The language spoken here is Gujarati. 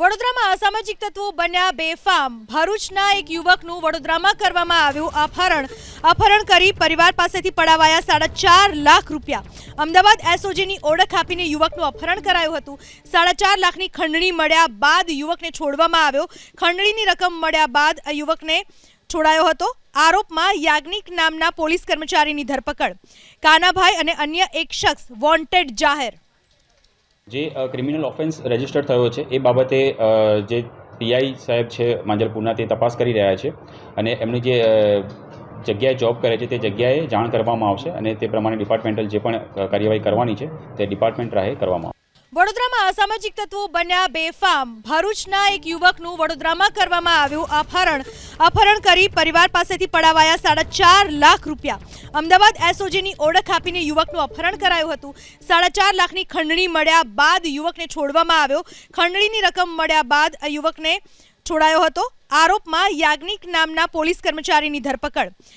વડોદરામાં અસામાજિક તત્વો બન્યા બેફામ. ભરૂચના એક યુવકનું વડોદરામાં કરવામાં આવ્યું અપહરણ. અપહરણ કરી પરિવાર પાસેથી પડાવાયા સાડા ચાર લાખ રૂપિયા. અમદાવાદ એસઓજીની ઓળખ આપીને યુવકનું અપહરણ કરાયું હતું. સાડા ચાર લાખની ખંડણી મળ્યા બાદ યુવકને છોડવામાં આવ્યો. ખંડણીની રકમ મળ્યા બાદ આ યુવકને છોડાયો હતો. આરોપમાં યાજ્ઞિક નામના પોલીસ કર્મચારીની ધરપકડ. કાનાભાઈ અને અન્ય એક શખ્સ વોન્ટેડ જાહેર. જે ક્રિમિનલ ઓફેન્સ રજિસ્ટર થયો છે, એ બાબતે જે પીઆઈ સાહેબ છે, માંજલપુરના, તે તપાસ કરી રહ્યા છે અને એમની જે જગ્યાએ જોબ કરે છે, તે જગ્યાએ જાણ કરવામાં આવશે અને તે પ્રમાણે ડિપાર્ટમેન્ટલ જે પણ કાર્યવાહી કરવાની છે, તે ડિપાર્ટમેન્ટ રાહે કરવામાં આવશે. વડોદરામાં અસામાજિક તત્વો બન્યા બેફામ. ભરૂચના એક યુવકનું વડોદરામાં કરવામાં આવ્યું અપહરણ. અપહરણ કરી પરિવાર પાસેથી પડાવાયા સાડા ચાર લાખ રૂપિયા. અમદાવાદ એસઓજીની ઓળખ આપીને યુવકનું અપહરણ કરાયું હતું. સાડા ચાર લાખની ખંડણી મળ્યા બાદ યુવકને છોડવામાં આવ્યો. ખંડણીની રકમ મળ્યા બાદ આ યુવકને છોડાયો હતો. આરોપમાં યાજ્ઞિક નામના પોલીસ કર્મચારીની ધરપકડ.